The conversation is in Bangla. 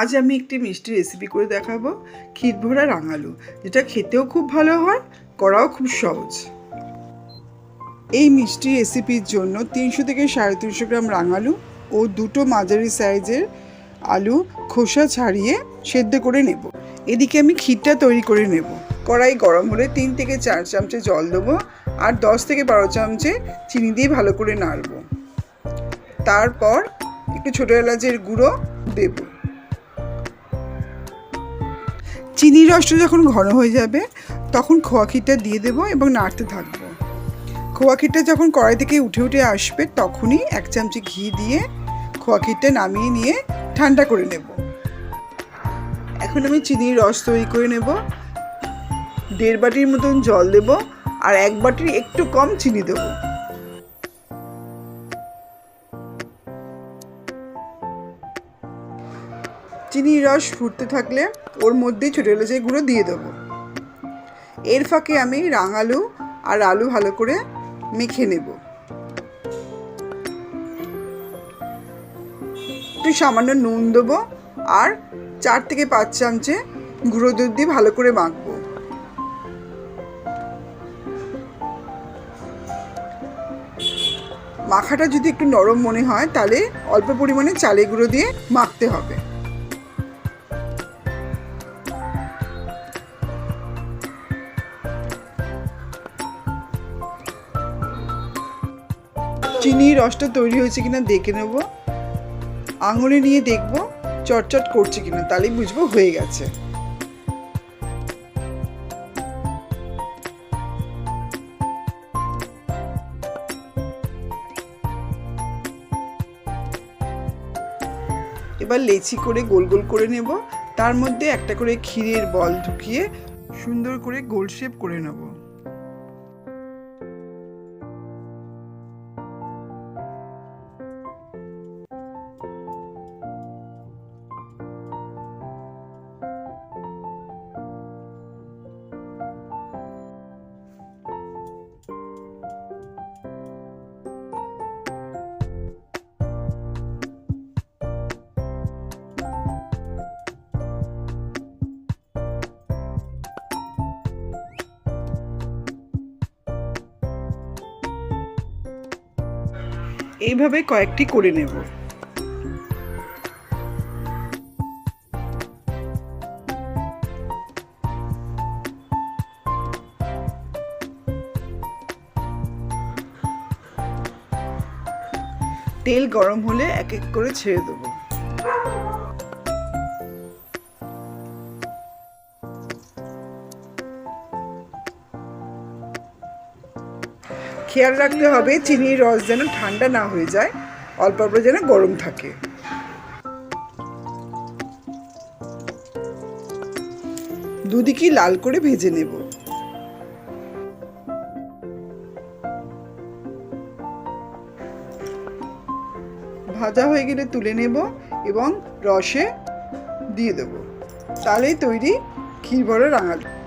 আজ আমি একটি মিষ্টি রেসিপি করে দেখাবো, ক্ষীর ভরা রাঙালু, যেটা খেতেও খুব ভালো হয়, করাও খুব সহজ। এই মিষ্টি রেসিপির জন্য তিনশো থেকে সাড়ে তিনশো গ্রাম রাঙালু ও দুটো মাঝারি সাইজের আলু খোসা ছাড়িয়ে সেদ্ধ করে নেব। এদিকে আমি ক্ষীরটা তৈরি করে নেব। কড়াই গরম হলে তিন থেকে চার চামচে জল দেবো আর দশ থেকে বারো চামচে চিনি দিয়ে ভালো করে নাড়বো। তারপর একটু ছোটো এলাচের গুঁড়ো দেব। চিনির রসটা যখন ঘন হয়ে যাবে, তখন খোয়া ক্ষীরটা দিয়ে দেবো এবং নাড়তে থাকব। খোয়া যখন কড়াই থেকে উঠে উঠে আসবে, তখনই এক চামচি ঘি দিয়ে খোয়া নামিয়ে নিয়ে ঠান্ডা করে নেব। এখন আমি চিনির রস তৈরি করে নেব। দেড় বাটির মতন জল দেব আর এক বাটির একটু কম চিনি দেবো। চিনির রস ফুটতে থাকলে ওর মধ্যেই ছোটো এলাচের গুঁড়ো দিয়ে দেবো। এর ফাঁকে আমি রাঙালু আর আলু ভালো করে মেখে নেব। একটু সামান্য নুন দেবো আর চার থেকে পাঁচ চামচে গুঁড়ো দুধ দিয়ে ভালো করে মাখবো। মাখাটা যদি একটু নরম মনে হয় তাহলে অল্প পরিমাণে চালের গুঁড়ো দিয়ে মাখতে হবে। চিনির রসটা তৈরি হয়েছে কিনা দেখে নেব। আঙুলে নিয়ে দেখব চটচট করছে কিনা, তাহলেই বুঝব হয়ে গেছে। এবার লেচি করে গোল গোল করে নেব, তার মধ্যে একটা করে ক্ষীরের বল ঢুকিয়ে সুন্দর করে গোল শেপ করে নেব। এইভাবে কয়েকটি করে নেব। তেল গরম হলে এক এক করে ছেড়ে দেবো। খেয়াল রাখতে হবে, চিনির রস যেন ঠান্ডা না হয়ে যায়, অল্প অল্প যেন গরম থাকে। দুদিকেই লাল করে ভেজে নেব। ভাজা হয়ে গেলে তুলে নেব এবং রসে দিয়ে দেব। তাহলেই তৈরি ক্ষীর বড় রাঙালু।